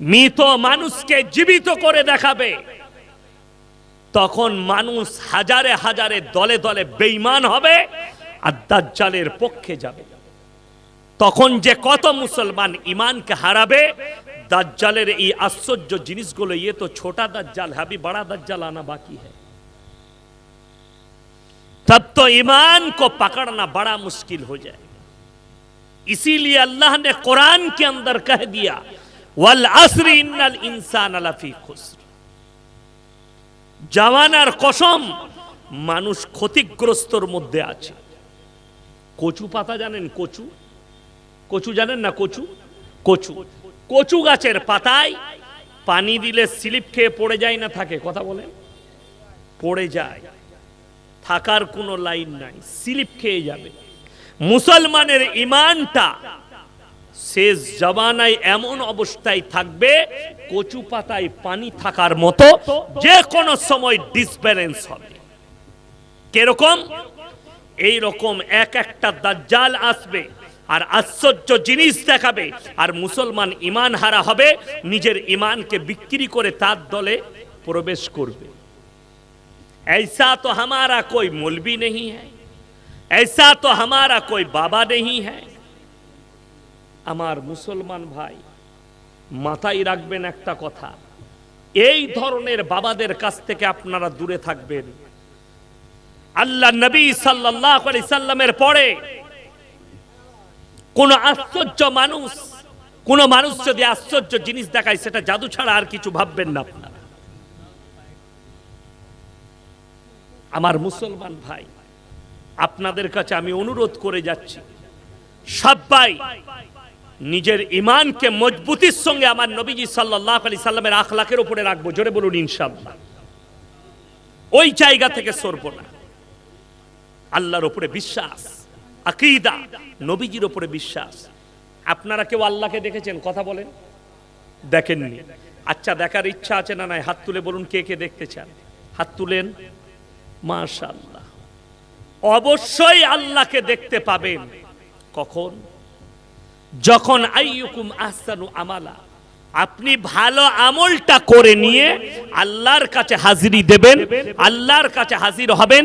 মৃত মানুষকে জীবিত করে দেখাবে তখন মানুষ হাজারে হাজারে দলে দলে বেঈমান হবে আর দাজ্জালের পক্ষে যাবে তখন যে কত মুসলমান ইমানকে হারাবে দাজ্জালের এই আশ্চর্য জিনিসগুলো ইয়ে তো ছোটা দাজ্জাল है अभी बड़ा दज्जाल आना बाकी है तब तो ईमान को पकड़ना बड़ा मुश्किल हो जाए इसीलिए अल्लाह ने कुरान के अंदर कह दिया ওয়াল আসরি ইন্নাল কসম, মানুষ ক্ষতিগ্রস্তর মধ্যে আছে। কচু পাতা জানেন কচু? কচু জানেন না কচু? কচু। কচু গাছের পাতায় পানি দিলে স্লিপ খেয়ে পড়ে যায় না থাকে, কথা বলেন? পড়ে যায়। থাকার কোনো লাইন নাই, স্লিপ খেয়ে যাবে। মুসলমানের ইমানটা শেষ জমানায় এমন অবস্থায় থাকবে কচু পাতায় পানি থাকার মতো যে কোনো সময় ডিসব্যালেন্স হবে কিরকম এই রকম এক একটা দাজ্জাল আসবে আর আশ্চর্য জিনিস দেখাবে আর মুসলমান ইমান হারা হবে নিজের ইমানকে বিক্রি করে তার দলে প্রবেশ করবে ऐसा तो हमारा कोई मौलवी नहीं है ऐसा तो हमारा कोई बाबा नहीं है আমার মুসলমান ভাই, মাথায় রাখবেন একটা কথা। এই ধরনের বাবাদের কাছ থেকে আপনারা দূরে থাকবেন। আল্লাহ নবী সাল্লামের পরে কোন আশ্চর্য মানুষ, কোন মানুষ যদি আশ্চর্য জিনিস দেখায়, সেটা জাদু ছাড়া আর কিছু ভাববেন না আপনারা। আমার মুসলমান ভাই, আপনাদের কাছে আমি অনুরোধ করে যাচ্ছি, সবাই নিজের ইমানকে মজবুতির সঙ্গে আমার নবীজি সাল্লাহ আলি সাল্লামের আখলাকের উপরে রাখব। জোরে বলুন ইনশাল্লাহ ওই জায়গা থেকে সরবো না। আল্লাহর উপরে বিশ্বাস, আকিদা, নবীজির উপরে বিশ্বাস। আপনারা কেউ আল্লাহকে দেখেছেন? কথা বলেন। দেখেননি। আচ্ছা দেখার ইচ্ছা আছে না নাই? হাত তুলে বলুন, কে কে দেখতে চান? হাত তুলেন। মাশাল্লাহ অবশ্যই আল্লাহকে দেখতে পাবেন। কখন? যখন আইয়ুকুম আহসানু আমালা, আপনি ভালো আমলটা করে নিয়ে আল্লাহর কাছে হাজিরি দেবেন, আল্লাহর কাছে হাজির হবেন,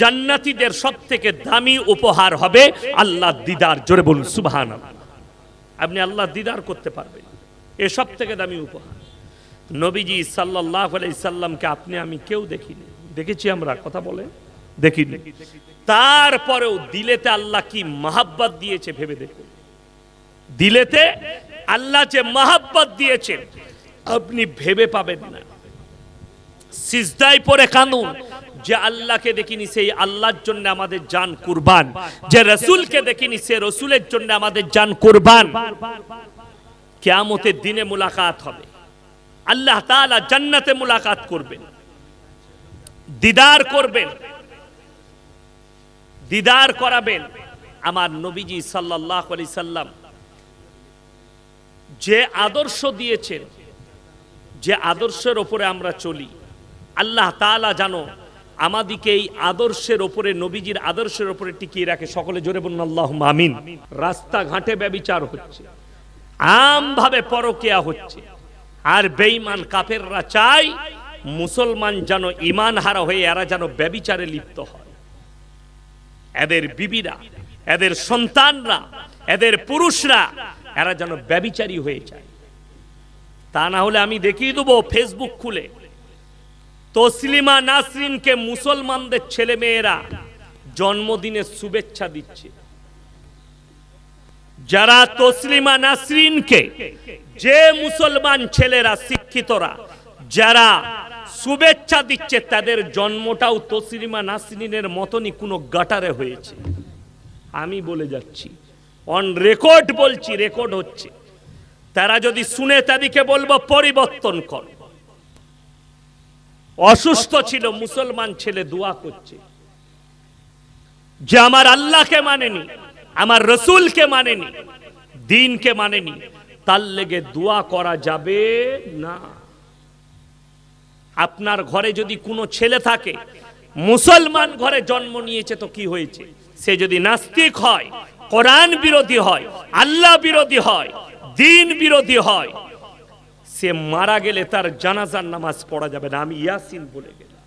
জান্নাতীদের সব থেকে দামি উপহার হবে আল্লাহ দিদার। জোরে বলুন সুবহান আপনি আল্লাহ দিদার করতে পারবেন, এ সব থেকে দামি উপহার। নবীজি সাল্লাহ সাল্লামকে আপনি, আমি কেউ দেখিনি। দেখেছি আমরা, কথা বলে? দেখিনি। তারপরেও দিলেতে আল্লাহ কি মাহাব্বাত দিয়েছে, ভেবে দেখুন। দিলেতে আল্লাহ যে মাহাব্বত দিয়েছেন আপনি ভেবে পাবেন না। সিজদায় পরে কানুন যে আল্লাহকে দেখিনি, সেই আল্লাহর জন্য আমাদের জান কুরবান। যে রসুলকে দেখিনি, সে রসুলের জন্য আমাদের জান কুরবান। কেয়ামতের দিনে মুলাকাত হবে। আল্লাহ তাআলা জান্নাতে মুলাকাত করবেন। দিদার করবেন। দিদার করাবেন। আমার নবীজি সাল্লাহ আলি সাল্লাম যে আদর্শ দিয়েছেন, যে আদর্শের ওপরে আমরা চলি। আল্লাহ তাআলা জানো আমাদিকে এই আদর্শের ওপরে, নবীজির আদর্শের ওপরে টিকিয়ে রাখে। সকলে জোরে বলুন আল্লাহ আমিন। রাস্তাঘাটে ব্যবিচার হচ্ছে, আমভাবে পরকিয়া হচ্ছে। আর বেঈমান কাফেররা চাই মুসলমান যেন ইমান হারা হয়ে এরা যেন ব্যবিচারে লিপ্ত হয়। এদের বিবিরা, এদের সন্তানরা, এদের পুরুষরা এরা যেন ব্যবিচারী হয়ে যায়। তা না হলে আমি দেখিয়ে দেবো ফেসবুক খুলে। তসলিমা নাসরিনকে মুসলমানদের ছেলে মেয়েরা জন্মদিনের শুভেচ্ছা দিচ্ছে। যারা তসলিমা নাসরিনকে যে মুসলমান ছেলেরা, শিক্ষিতরা, যারা শুভেচ্ছা দিচ্ছে, তাদের জন্মটাও তসলিমা নাসরিনের মতনই কোনো গাটারে হয়েছে। আমি বলে যাচ্ছি অন রেকর্ড বলছি রেকর্ড হচ্ছে। তারা যদি শুনে তাদেরকে বলব, পরিবর্তন কর। অসুস্থ ছিল, মুসলমান ছেলে দোয়া করছে। যে আমার আল্লাহকে মানেনি, আমার রসুলকে মানেনি, দিনকে মানেনি, তার লেগে দোয়া করা যাবে না। আপনার ঘরে যদি কোনো ছেলে থাকে, মুসলমান ঘরে জন্ম নিয়েছে তো কি হয়েছে? সে যদি নাস্তিক হয় কোরআন বিরোধী হয়, আল্লাহ বিরোধী হয়, দিন বিরোধী হয়। সে মারা গেলে তার জানাজার নামাজ পড়া যাবে না, আমি ইয়াসিন বলে গেলাম।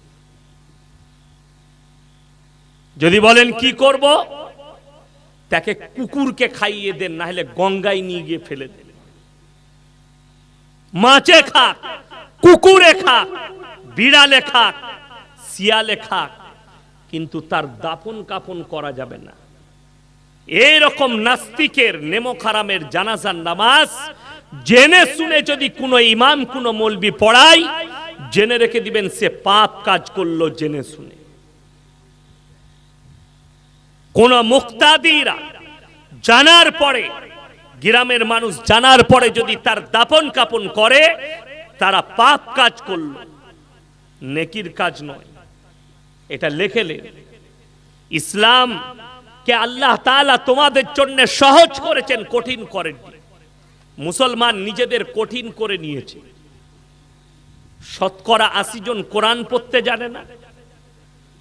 যদি বলেন কি করব? তাকে কুকুরকে খাইয়ে দেন না হলে গঙ্গায় নিয়ে গিয়ে ফেলে দেন। মাছে খাক, কুকুরে খাক, বিড়ালে খাক, শিয়ালে খাক, কিন্তু তার দাপন কাপন করা যাবে না। এইরকম নাস্তিকের নেমোখারামের জানাজার নামাজ জেনে শুনে যদি কোনো ইমাম, কোনো মলবি পড়ায়, জেনে রেখে দিবেন সে পাপ কাজ করল জেনে শুনে। কোন মুক্তাদিরা জানার পরে, গ্রামের মানুষ জানার পরে যদি তার দাপন কাপন করে, তারা পাপ কাজ করল। নেকির কাজ নয়। এটা লেখেলেন ইসলাম কে আল্লাহ তাআলা তোমাদের জন্য সহজ করেছেন, কঠিন করেননি। মুসলমান নিজেদের কঠিন করে নিয়েছে। শতকরা আশি জন কোরআন পড়তে জানে না।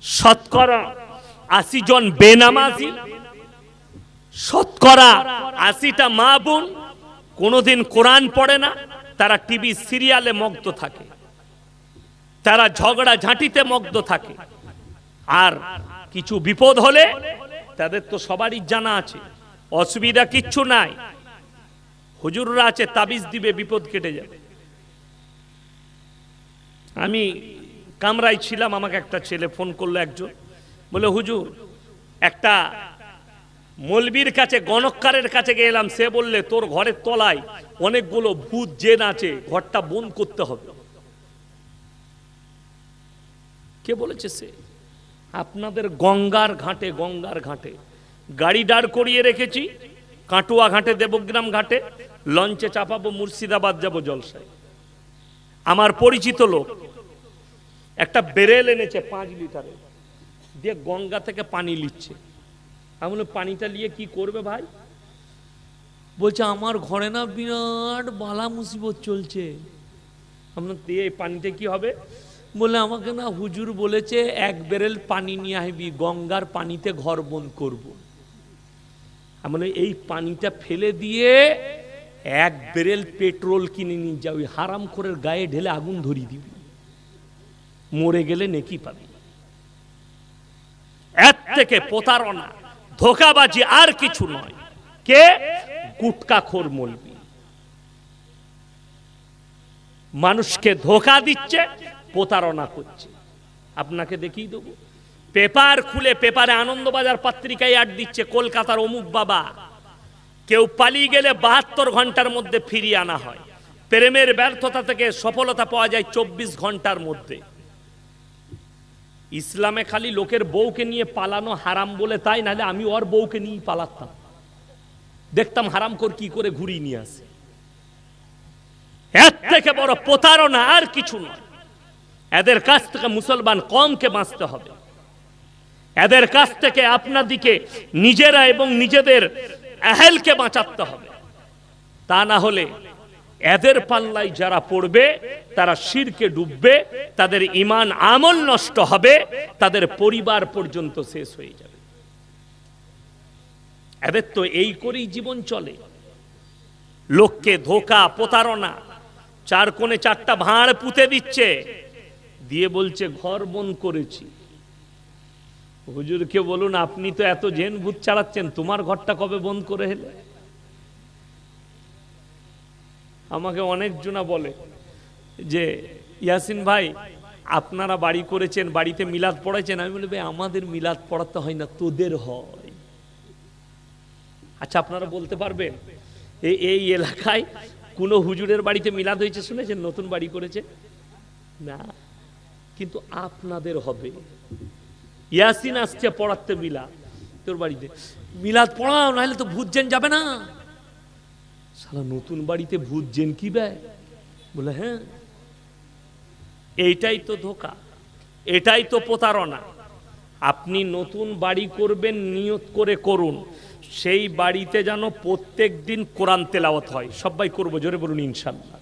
শতকরা আশি জন বেনামাজি। শতকরা আশিটা মা বোন কোনোদিন কোরআন পড়ে না, তারা টিভি সিরিয়ালে মগ্ন থাকে। তারা ঝগড়া ঝাঁটিতে মগ্ন থাকে। আর কিছু বিপদ হলে তাদের তো সবারই জানা আছে। অসুবিধা কিচ্ছু নাই। হুজুররা আছে, তাবিজ দিবে, বিপদ কেটে যাবে। আমি কামরায় ছিলাম, আমাকে একটা ছেলে ফোন করল একজন। বলে, হুজুর, একটা মলবির কাছে গণকারের কাছে গেলাম। সে বললে, তোর ঘরের তলায় অনেকগুলো ভূত, জেন আছে, ঘরটা বন্ধ করতে হবে। কে বলেছে সে? আপনাদের গঙ্গার ঘাটে গঙ্গার ঘাটে। গাড়ি দাঁড় করিয়ে রেখেছি, কাটুয়া ঘাটে, দেবগ্রাম ঘাটে, লঞ্চে চাপাবো, মুর্শিদাবাদ যাব জলসায়। আমার পরিচিত লোক, একটা বেরেল এনেছে পাঁচ লিটারে দিয়ে গঙ্গা থেকে পানি লিচ্ছে আমি পানিটা নিয়ে কি করবে ভাই? বলছে, আমার ঘরে না বিরাট বালা মুসিবত চলছে। আপনার দিয়ে এই পানিতে কি হবে? বলে আমাকে না হুজুর বলেছে, এক বেরেল পানি নিয়ে আসবি, গঙ্গার পানিতে ঘর বন্ধ করব। আমি এই পানিটা ফেলে দিয়ে এক বেরেল পেট্রোল কিনে নিয়ে যা, ওই হারাম খোরের গায়ে ঢেলে আগুন ধরিয়ে দিবি। মরে গেলে নেকি পাবি। এর থেকে প্রতারণা, ধোকাবাজি আর কিছু নয়। কে? গুটকা গুটকাখোর মলবি। মানুষকে ধোকা দিচ্ছে প্রতারণা করছে। আপনাকে দেখিয়ে দেবো। পেপার খুলে পেপারে আনন্দবাজার পত্রিকায় অ্যাড দিচ্ছে, কলকাতার অমুক বাবা। কেউ পালিয়ে গেলে বাহাত্তর ঘণ্টার মধ্যে ফিরিয়ে আনা হয়। প্রেমের ব্যর্থতা থেকে সফলতা পাওয়া যায় চব্বিশ ঘণ্টার মধ্যে। ইসলামে খালি লোকের বউকে নিয়ে পালানো হারাম বলে তাই, নাহলে আমি ওর বউকে নিয়ে পালাতাম। দেখতাম হারাম কর কি করে ঘুরিয়ে নিয়ে আসে। এর থেকে বড় প্রতারণা আর কিছু নয়। এদের কাছ থেকে মুসলমান কমকে বাঁচতে হবে। এদের কাছ থেকে আপনাদিকে নিজেরা এবং নিজেদের আহেলকে বাঁচাতে হবে। তা না হলে এদের পাল্লায় যারা পড়বে, তারা শিরকে ডুববে, তাদের ইমান আমল নষ্ট হবে, তাদের পরিবার পর্যন্ত শেষ হয়ে যাবে। এদের তো এই করেই জীবন চলে। লোককে ধোকা, প্রতারণা, চার কোণে চারটা ভাঁড় পুঁতে দিচ্ছে। দিয়ে বলছে, ঘর বন্ধ করেছি। হুজুরকে বলুন, আপনি তো এত জেন ভূত চালাচ্ছেন, তোমার ঘরটা কবে বন্ধ করে হেলে আমাকে অনেকজনা বলে যে, ইয়াসিন ভাই, আপনারা বাড়ি করেছেন, বাড়িতে মিলাদ পড়াইছেন? আমি বলি, ভাই, আমাদের মিলাদ পড়াতে হয় না, তোদের হয়। আচ্ছা আপনারা বলতে পারবেন এই এলাকায় কোনো হুজুরের বাড়িতে মিলাদ হয়েছে শুনেছেন? নতুন বাড়ি করেছে? না। কিন্তু আপনাদের হবে। ইয়াসিন আসছে পড়াতে মিলাদ তোর বাড়িতে। মিলাদ পড়াও, নাহলে তো ভূত জেন যাবে না। সালা নতুন বাড়িতে ভূত জেন কি ব্যয়? বলে হ্যাঁ। এইটাই তো ধোকা, এটাই তো প্রতারণা। আপনি নতুন বাড়ি করবেন, নিয়ত করে করুন। সেই বাড়িতে যেন প্রত্যেক দিন কোরআন তেলাওয়াত হয়। সবাই করব, জোরে বলুন, ইনশাল্লাহ।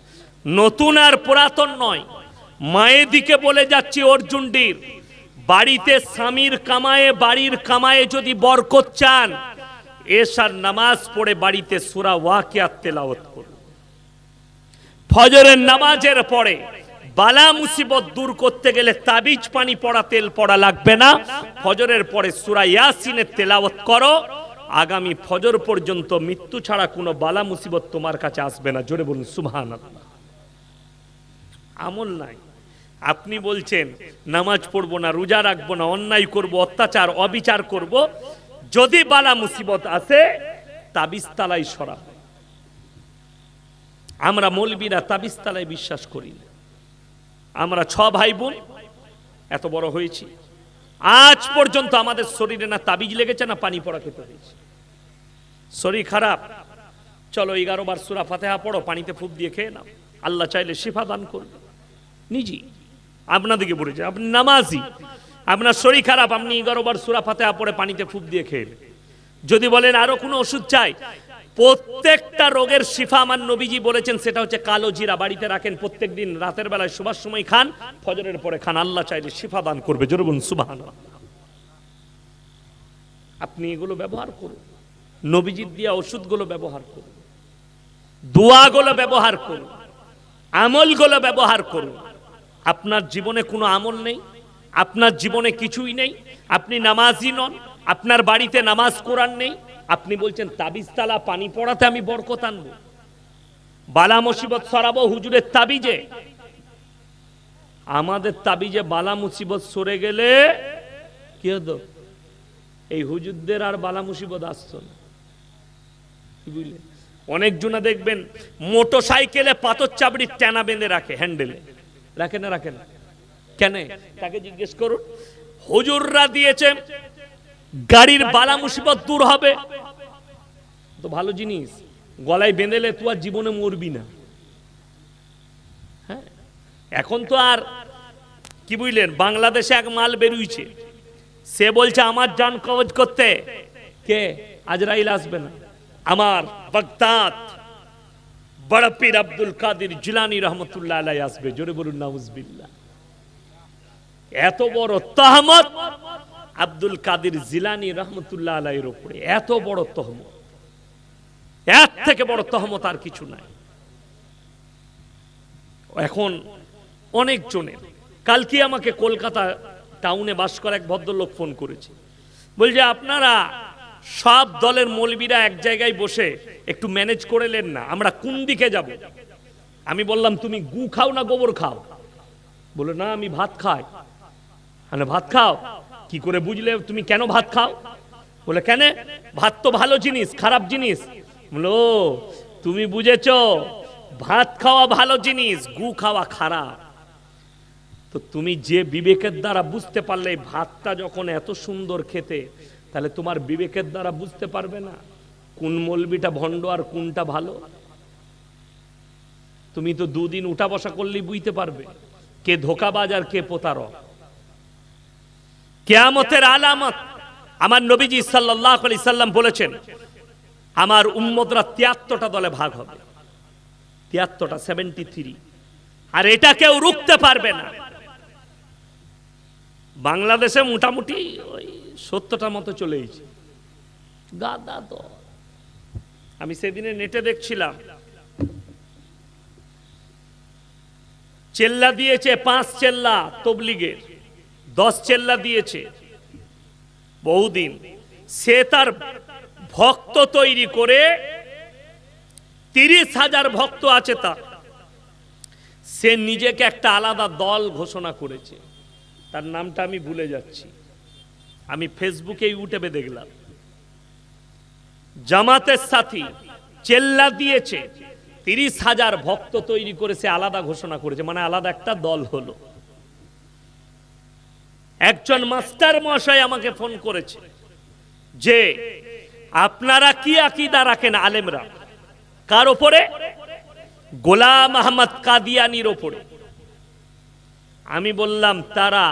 নতুন আর পুরাতন নয়। মায়ের দিকে বলে যাচ্ছি অর্জুনডির বাড়িতে স্বামীর কামায়ে, বাড়ির কামায়ে যদি বরকত চান, এসার নামাজ পড়ে বাড়িতে সুরা ওয়াকিয়াত তেলাওয়াত করুন। ফজরের নামাজের পরে বালা মুসিবত দূর করতে গেলে তাবিজ পানি পড়া, তেল পড়া লাগবে না। ফজরের পরে সুরা ইয়াসিনের তেলাওয়াত করো। আগামী ফজর পর্যন্ত মৃত্যু ছাড়া কোনো বালা মুসিবত তোমার কাছে আসবে না। জোরে বলুন, সুবহানাল্লাহ। আমল নাই। আপনি বলছেন, নামাজ পড়ব না, রোজা রাখব না, অন্যায় করব, অত্যাচার, অবিচার করব, যদি বালা মুসিবত আসে তাবিস্তালাই সরা আমরা মৌলবীরা তাবিস্তালায় বিশ্বাস করি না। আমরা ছ ভাই বোন, এত বড় হয়েছি। আজ পর্যন্ত আমাদের শরীরে না তাবিজ লেগেছে, না পানি পড়া খেতে হয়েছে। শরীর খারাপ। চলো এগারো বার সুরা ফাতেহা পড়ো, পানিতে ফুপ দিয়ে খেয়ে নাও। আল্লাহ চাইলে শিফা দান করবে। নিজেই আপনাদেরকে বলেছে আপনি নামাজি, আপনার শরীর খারাপ, আপনি এগারো বার সুরা ফাতেহা পড়ে পানিতে ফুপ দিয়ে খেয়ে যদি বলেন আরও কোনো ওষুধ চাই, প্রত্যেকটা রোগের শিফা আমার নবীজি বলেছেন, সেটা হচ্ছে কালো জিরা বাড়িতে রাখেন প্রত্যেক দিন রাতের বেলায় সুবাস সময় খান, ফজরের পরে খান, আল্লাহ চাইলে শিফা দান করবে। জোরে বলুন সুবাহান আপনি এগুলো ব্যবহার করুন। নবীজির দিয়া ওষুধগুলো ব্যবহার করুন। দোয়াগুলো ব্যবহার করুন। আমলগুলো ব্যবহার করুন। আপনার জীবনে কোনো আমল নেই, আপনার জীবনে কিছুই নেই, আপনি নামাজই নন, আপনার বাড়িতে নামাজ কোরআন নেই, আপনি বলছেন তাবিজতালা পানি পড়াতে আমি বরকত আনব। বালা মুসিবত সরাবো হুজুরের তাবিজে। আমাদের তাবিজে বালা মুসিবত সরে গেলে কি হতো? এই হুজুরদের আর বালা মুসিবত আসতো না। অনেকজনা দেখবেন মোটর সাইকেলে পাথর চাবড়ির টানা বেঁধে রাখে হ্যান্ডেলে। রাখে না রাখে না। কেন? তাকে জিজ্ঞেস করুন? হুজুররা দিয়েছে, গাড়ির বালা মুসিবত দূর হবে। তো ভালো জিনিস, গলায় বেঁধেলে তুই আর জীবনে মরবি না। হ্যাঁ? এখন তো আর, কি বুঝলেন, বাংলাদেশে এক মাল বেরুইছে। সে বলছে, আমার জান কবজ করতে। কে? আজরাইল আসবে না। আমার বগদাদ। বড় পীর আব্দুল কাদের জিলানি রহমতুল্লাহ আলাই আসবে, জোরে বলুন, নাউজবিল্লাহ। এত বড় তহমত আব্দুল কাদের জিলানি রহমতুল্লাহ আলাইয়ের উপরে, এত বড় তহমত। এর থেকে বড় তহমত আর কিছু নাই। এখন অনেক জনের, কালকে আমাকে কলকাতা টাউনে বাস করা এক ভদ্রলোক ফোন করেছে। বলছে, আপনারা সব দলের মৌলবীরা এক জায়গায় বসে একটু ম্যানেজ করে নেন না। আমরা কোন দিকে যাব? আমি বললাম, তুমি গু খাও না গোবর খাও? বলে না, আমি ভাত খাই। মানে ভাত খাও? কি করে বুঝলে? তুমি কেন ভাত খাও? বলে কেন? ভাত তো ভালো জিনিস, খারাপ জিনিস। বলো তুমি বুঝেছ? ভাত খাওয়া ভালো জিনিস, গু খাওয়া খারাপ। তো তুমি যে বিবেকের দ্বারা বুঝতে পারলে ভাতটা যখন এত সুন্দর খেতে তাহলে তোমার বিবেকের দ্বারা বুঝতে পারবে না কোন মলবিটা ভণ্ড আর কোনটা ভালো। তুমি তো দুদিন উঠা বসা করলেই বুঝতে পারবে কে ধোকাবাজ আর কে প্রতারক। কেয়ামতের আলামত, আমার নবীজি সাল্লাহ আলি সাল্লাম বলেছেন, আমার উম্মতরা তিয়াত্তরটা দলে ভাগ হবে। তিয়াত্তরটা সেভেন্টি থ্রি আর এটা কেউ রুখতে পারবে না। বাংলাদেশে মোটামুটি ওই সত্তরটার মতো চলেইছে গাদা দল আমি সেদিনে নেটে দেখছিলাম। চেল্লা দিয়েছে পাঁচ চেল্লা তবলিগের দশ চেল্লা দিয়েছে। বহুদিন সে তার ভক্ত তৈরি করে তিরিশ হাজার ভক্ত আছে তার। সে নিজেকে একটা আলাদা দল ঘোষণা করেছে। তার নামটা আমি ভুলে যাচ্ছি। আমি ফেসবুকে ইউটিউবে দেখলাম। জামাতের সাথী চেল্লা দিয়েছে, তিরিশ হাজার ভক্ত তৈরি করে সে আলাদা ঘোষণা করেছে মানে আলাদা একটা দল হলো। একজন মাস্টার মশাই আমাকে ফোন করেছে যে, আপনারা কি আকিদা রাখেন আলেমরা? কার ওপরে? গোলাম আহমদ কাদিয়ানির ওপরে। আমি বললাম, তারা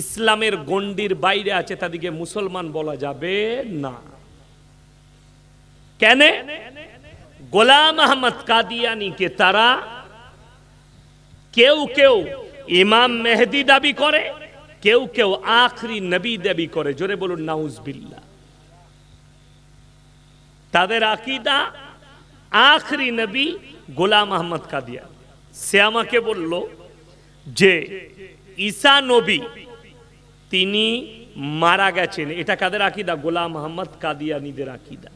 ইসলামের গণ্ডির বাইরে আছে, তাদেরকে মুসলমান বলা যাবে না। কেন? গোলাম আহমদ কাদিয়ানিকে তারা কেউ কেউ ইমাম মেহেদি দাবি করে, কেউ কেউ আখরি নবী দাবি করে। জোরে বলুন নাউজবিল্লা তাদের আকিদা, আখরি নবী গোলাম আহমদ কাদিয়া সে আমাকে বলল যে, ঈসা নবী তিনি মারা গেছেন। এটা কাদের আকিদা? গোলাম আহমদ কাদিয়ানিদের আকিদা।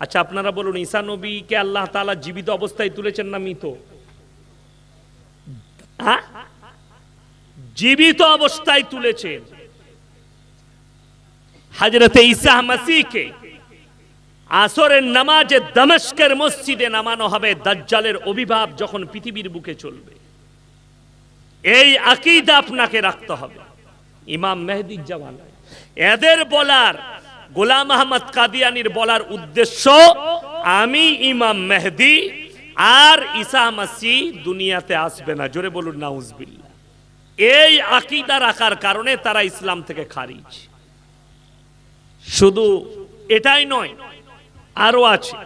আচ্ছা আপনারা বলুন, ঈসা নবীকে আল্লাহ তাআলা জীবিত অবস্থায় তুলেছেন না মৃত? হ্যাঁ? জীবিত অবস্থায় তুলেছেন। হজরতে ঈসা মাসিকে আসরের নামাজে দমস্কের মসজিদে নামানো হবে, দাজ্জালের অভিভাব যখন পৃথিবীর বুকে চলবে। এই আকিদা আপনাকে রাখতে হবে। ইমাম মেহদির জওয়ান এদের বলার, গোলাম আহমদ কাদিয়ানির বলার উদ্দেশ্য, আমি ইমাম মেহদি, আর ঈসা মাসি দুনিয়াতে আসবে না। জোরে বলুন, নাউজবিল্লাহ। এই আকিদা রাখার কারণে তারা ইসলাম থেকে খারিজ। শুধু এটাই নয় আরও আছে।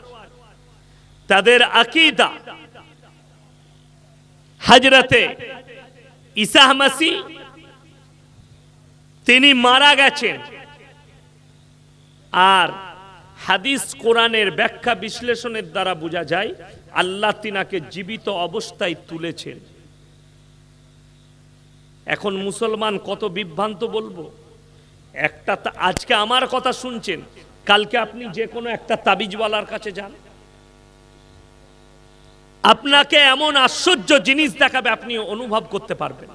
তাদের আকিদা, হজরতে ইসাহ মাসি তিনি মারা গেছেন। আর হাদিস কোরআনের ব্যাখ্যা বিশ্লেষণের দ্বারা বোঝা যায়, আল্লাহ তিনাকে জীবিত অবস্থায় তুলেছেন। এখন মুসলমান কত বিভ্রান্ত বলব? একটা আজকে আমার কথা শুনছেন, কালকে আপনি যে কোনো একটা তাবিজওয়ালার কাছে যান। আপনাকে এমন আশ্চর্য জিনিস দেখাবে আপনি অনুভব করতে পারবেন।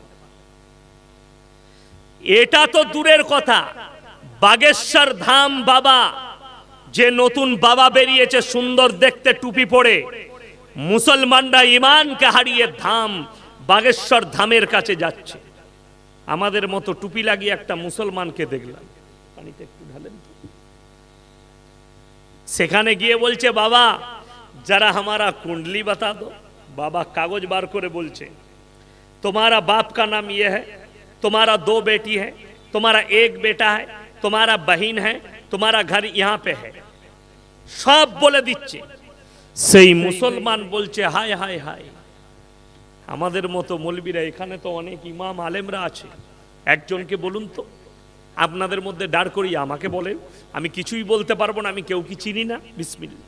এটা তো দূরের কথা। বাগেশ্বর ধাম বাবা, যে নতুন বাবা বেরিয়েছে সুন্দর দেখতে টুপি পরে, মুসলমানরা ইমানকে হারিয়ে ধাম, বাগেশ্বর ধামের কাছে যাচ্ছে। আমাদের মতো টুপি লাগিয়ে একটা মুসলমানকে দেখলাম। পানিতে একটু ঢালেন সেখানে গিয়ে বলছে, বাবা, যারা আমারা কুণ্ডলি বাতা দো বাবা কাগজ বার করে বলছে, তোমারা বাপ কা নাম ইয়ে হ্যাঁ तुम्हारा दो बेटी है तुम्हारा एक बेटा है तुम्हारा बहन है तुम्हारा घर यहाँ पे है সব বলে দিচ্ছে সেই মুসলমান বলছে হায় হায় হায় আমাদের মতো মলবিরা এখানে তো অনেক ইমাম আলেমরা আছে একজনকে বলুন তো আপনাদের মধ্যে দাঁড় করিয়ে আমাকে বলেন আমি কিছুই বলতে পারবো না আমি কেউ কি চিনি না বিসমিল্লা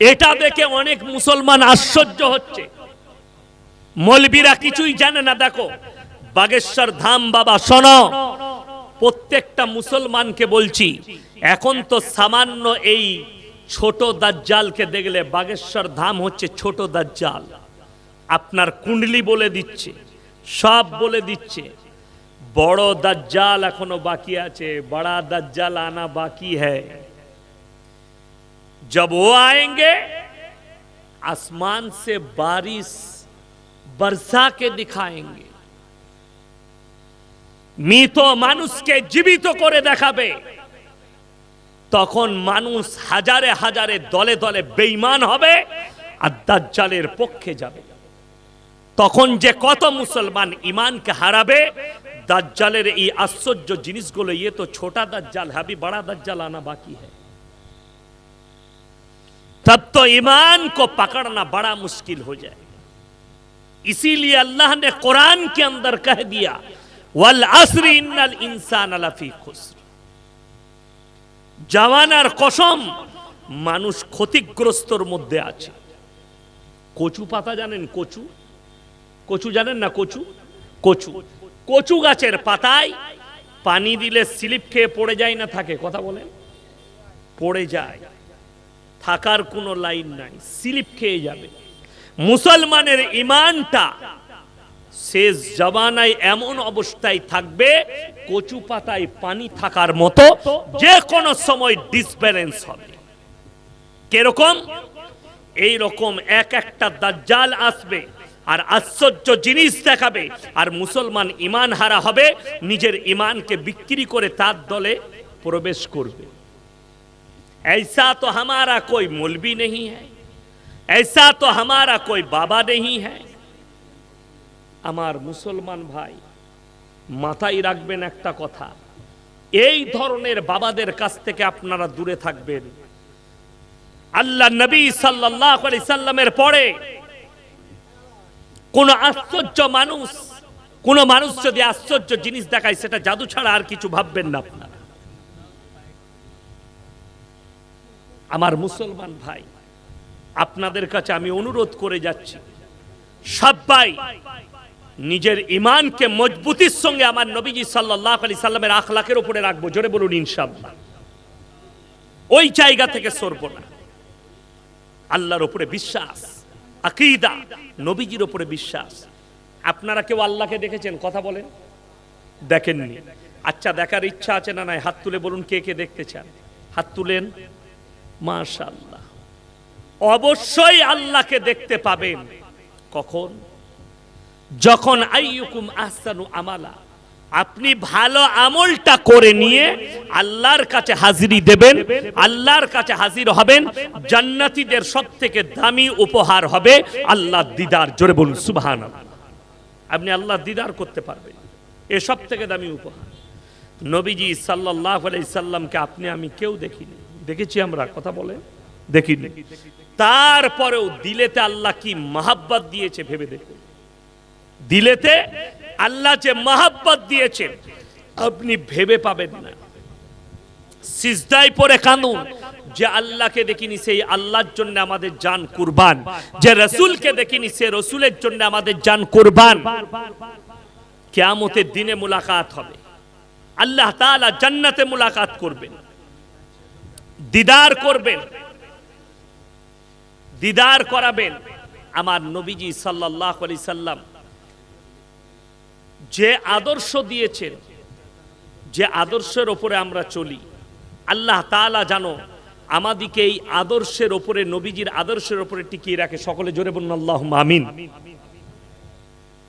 এটা দেখে অনেক মুসলমান আশ্চর্য হচ্ছে মলবিরা কিছুই জানে না দেখো বাগেশ্বর ধাম বাবা শোনো প্রত্যেকটা মুসলমানকে বলছি এখন তো সামান্য এই ছোট দাজ্জালকে দেখলে বাগেশ্বর ধাম হচ্ছে ছোট দাজ্জাল আপনার কুণ্ডলি বলে দিচ্ছে সব বলে দিচ্ছে বড় দাজ্জাল এখনো বাকি আছে বড়া দাজ্জাল আনা বাকি है जब वो आएंगे आसमान से बारिश बरसा के दिखाएंगे মৃত মানুষকে জীবিত করে দেখাবে তখন মানুষ হাজারে হাজারে দলে দলে বেঈমান হবে আর দাজ্জালের পক্ষে যাবে তখন যে কত মুসলমান ইমানকে হারাবে দাজ্জালের এই আশ্চর্য জিনিসগুলো ইয়ে তো ছোটা দাজ্জাল হাবি বড়া দাজ্জাল আনা বাকি है तब तो ईमान को पकड़ना बड़ा मुश्किल हो जाए इसीलिए अल्लाह ने कुरान के अंदर कह दिया वल असरी इन्नल इंसान लफी खुस्र জওয়ানার কসম মানুষ ক্ষতিগ্রস্তর মধ্যে আছে কচু পাতা জানেন কচু কচু জানেন না কচু কচু কচু গাছের পাতায় পানি দিলে স্লিপ খেয়ে পড়ে যায় না থাকে কথা বলেন পড়ে যায় থাকার কোনো লাইন নাই স্লিপ খেয়ে যাবে মুসলমানের ইমানটা শেষ জবানায় এমন অবস্থায় থাকবে কচু পাতায় পানি থাকার মতো যে কোনো সময় ডিসব্যালেন্স হবে কিরকম এই রকম এক একটা দাজ্জাল আসবে আর আশ্চর্য জিনিস দেখাবে আর মুসলমান ইমান হারা হবে নিজের ইমানকে বিক্রি করে তার দলে প্রবেশ করবে ऐसा तो हमारा कोई मौलवी नहीं है ऐसा तो हमारा कोई बाबा नहीं है আমার মুসলমান ভাই মাথায় রাখবেন একটা কথা এই ধরনের বাবাদের কাছ থেকে আপনারা দূরে থাকবেন আল্লাহ নবী সাল্লাল্লাহু আলাইহি সাল্লামের পরে কোন আশ্চর্য মানুষ কোন মানুষ যদি আশ্চর্য জিনিস দেখায় সেটা জাদু ছাড়া আর কিছু ভাববেন না আপনারা আমার মুসলমান ভাই আপনাদের কাছে আমি অনুরোধ করে যাচ্ছি। সবাই নিজের ইমানকে মজবুতির সঙ্গে আমার নবীজি সাল্লাহ আলি সাল্লামের আখলাকের উপরে রাখব। জোরে বলুন ইনশাল্লাহ ওই জায়গা থেকে সরবো না। আল্লাহর উপরে বিশ্বাস, আকিদা, নবীজির উপরে বিশ্বাস। আপনারা কেউ আল্লাহকে দেখেছেন? কথা বলেন। দেখেননি। আচ্ছা দেখার ইচ্ছা আছে না নাই? হাত তুলে বলুন, কে কে দেখতে চান? হাত তুলেন? মাশাল্লাহ অবশ্যই আল্লাহকে দেখতে পাবেন। কখন? যখন আইয়ুকুম আহসানু আমালা। আপনি ভালো আমলটা করে নিয়ে আল্লাহর কাছে হাজিরি দেবেন, আল্লাহর কাছে হাজির হবেন, জান্নাতীদের সব থেকে দামি উপহার হবে আল্লাহ দিদার। জোরে বলুন সুবহান আপনি আল্লাহ দিদার করতে পারবেন। এ সব থেকে দামি উপহার। নবীজি সাল্লাহ সাল্লামকে আপনি, আমি কেউ দেখিনি। দেখেছি আমরা, কথা বলে দেখিনি। তারপরেও দিলেতে আল্লাহ কি মাহাব্বাত দিয়েছে ভেবে দেখুন। দিলেতে আল্লাহ যে মাহাব্বত দিয়েছেন আপনি ভেবে পাবেন না। সিজদায় পরে কানুন যে আল্লাহকে দেখিনি, সেই আল্লাহর জন্য আমাদের জান কুরবান। যে রসুলকে দেখিনি, সে রসুলের জন্য আমাদের জান কুরবান। কেয়ামতের দিনে মুলাকাত হবে। আল্লাহ তাআলা জান্নাতে মুলাকাত করবেন। দিদার করবেন। দিদার করাবেন। আমার নবীজি সাল্লাহ আলি সাল্লাম যে আদর্শ দিয়েছেন, যে আদর্শের ওপরে আমরা চলি, আল্লাহ তালা জানো আমাদিকে এই আদর্শের ওপরে, নবীজির আদর্শের ওপরে টিকিয়ে রাখে। সকলে জোরে বলুন আল্লাহ আমিন।